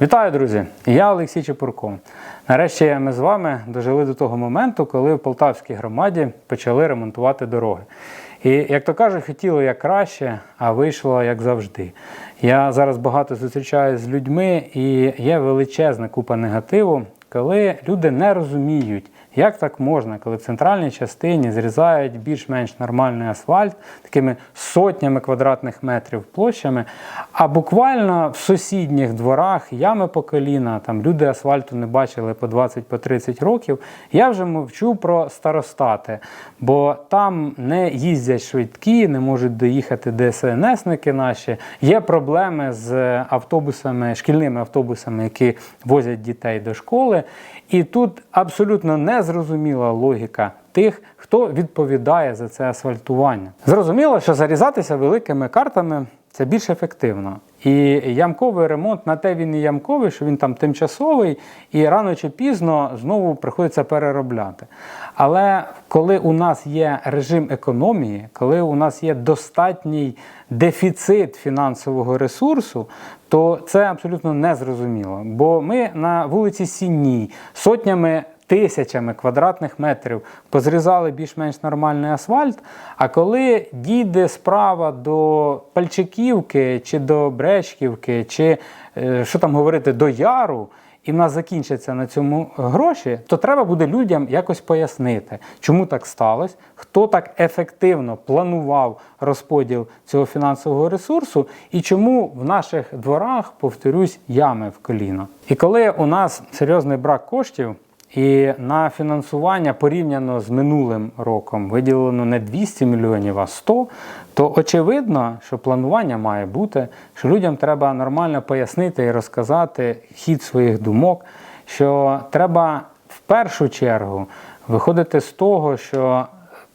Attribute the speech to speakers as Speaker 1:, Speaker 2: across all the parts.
Speaker 1: Вітаю, друзі! Я Олексій Чепурко. Нарешті ми з вами дожили до того моменту, коли в Полтавській громаді почали ремонтувати дороги. І, як то кажуть, хотіло як краще, а вийшло як завжди. Я зараз багато зустрічаюся з людьми, і є величезна купа негативу, коли люди не розуміють, як так можна, коли в центральній частині зрізають більш-менш нормальний асфальт такими сотнями квадратних метрів площами, а буквально в сусідніх дворах ями по коліна, там люди асфальту не бачили по 20-30 років. Я вже мовчу про старостати, бо там не їздять швидкі, не можуть доїхати ДСНСники наші. Є проблеми з автобусами, шкільними автобусами, які возять дітей до школи. І тут абсолютно незрозуміла логіка тих, хто відповідає за це асфальтування. Зрозуміло, що зарізатися великими картами це більш ефективно. І ямковий ремонт на те він і ямковий, що він там тимчасовий, і рано чи пізно знову приходиться переробляти. Але коли у нас є режим економії, коли у нас є достатній дефіцит фінансового ресурсу, то це абсолютно незрозуміло. Бо ми на вулиці Сінній сотнями. Тисячами квадратних метрів позрізали більш-менш нормальний асфальт. А коли дійде справа до Пальчиківки, чи до Бречківки, чи е, що там говорити, до Яру, і в нас закінчаться на цьому гроші, то треба буде людям якось пояснити, чому так сталося, хто так ефективно планував розподіл цього фінансового ресурсу, і чому в наших дворах, повторюсь, ями в коліно. І коли у нас серйозний брак коштів. І на фінансування порівняно з минулим роком виділено не 200 мільйонів, а 100, то очевидно, що планування має бути, що людям треба нормально пояснити і розказати хід своїх думок, що треба в першу чергу виходити з того, що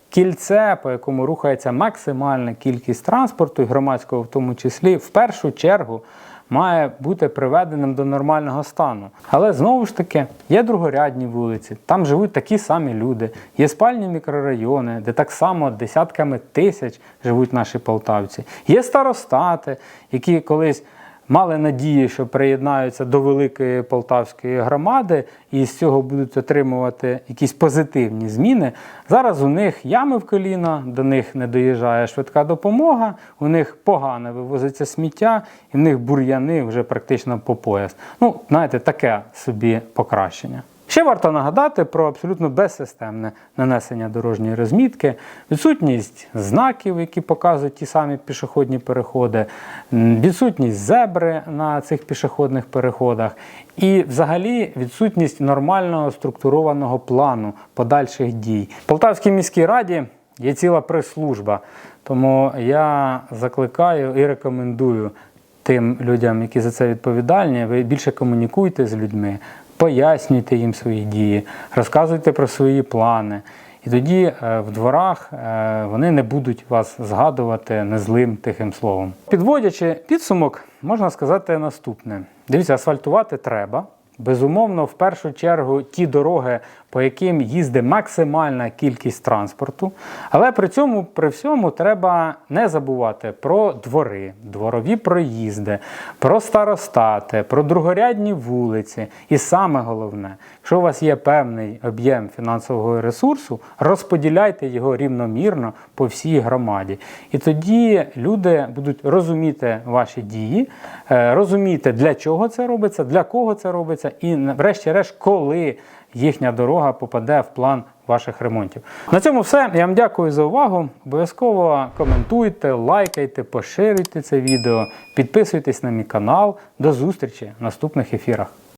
Speaker 1: кільце, по якому рухається максимальна кількість транспорту, і громадського в тому числі, в першу чергу має бути приведеним до нормального стану. Але знову ж таки є другорядні вулиці, там живуть такі самі люди, є спальні мікрорайони, де так само десятками тисяч живуть наші полтавці. Є старостати, які колись. Мали надії, що приєднаються до великої полтавської громади і з цього будуть отримувати якісь позитивні зміни. Зараз у них ями в коліна, до них не доїжджає швидка допомога, у них погано вивозиться сміття, і в них бур'яни вже практично по пояс. Ну, знаєте, таке собі покращення. Ще варто нагадати про абсолютно безсистемне нанесення дорожньої розмітки, відсутність знаків, які показують ті самі пішохідні переходи, відсутність зебри на цих пішохідних переходах, і взагалі відсутність нормального структурованого плану подальших дій. В Полтавській міській раді є ціла прес-служба, тому я закликаю і рекомендую тим людям, які за це відповідальні, ви більше комунікуйте з людьми, пояснюйте їм свої дії, розказуйте про свої плани. І тоді е, в дворах е, вони не будуть вас згадувати незлим тихим словом. Підводячи підсумок, можна сказати наступне: дивіться, асфальтувати треба. Безумовно, в першу чергу ті дороги, по яким їздить максимальна кількість транспорту. Але при цьому, при всьому, треба не забувати про двори, дворові проїзди, про старостати, про другорядні вулиці. І саме головне, якщо у вас є певний об'єм фінансового ресурсу, розподіляйте його рівномірно по всій громаді. І тоді люди будуть розуміти ваші дії, е, розуміти, для чого це робиться, для кого це робиться, і врешті-решт, коли їхня дорога попаде в план ваших ремонтів. На цьому все. Я вам дякую за увагу. Обов'язково коментуйте, лайкайте, поширюйте це відео, підписуйтесь на мій канал. До зустрічі в наступних ефірах.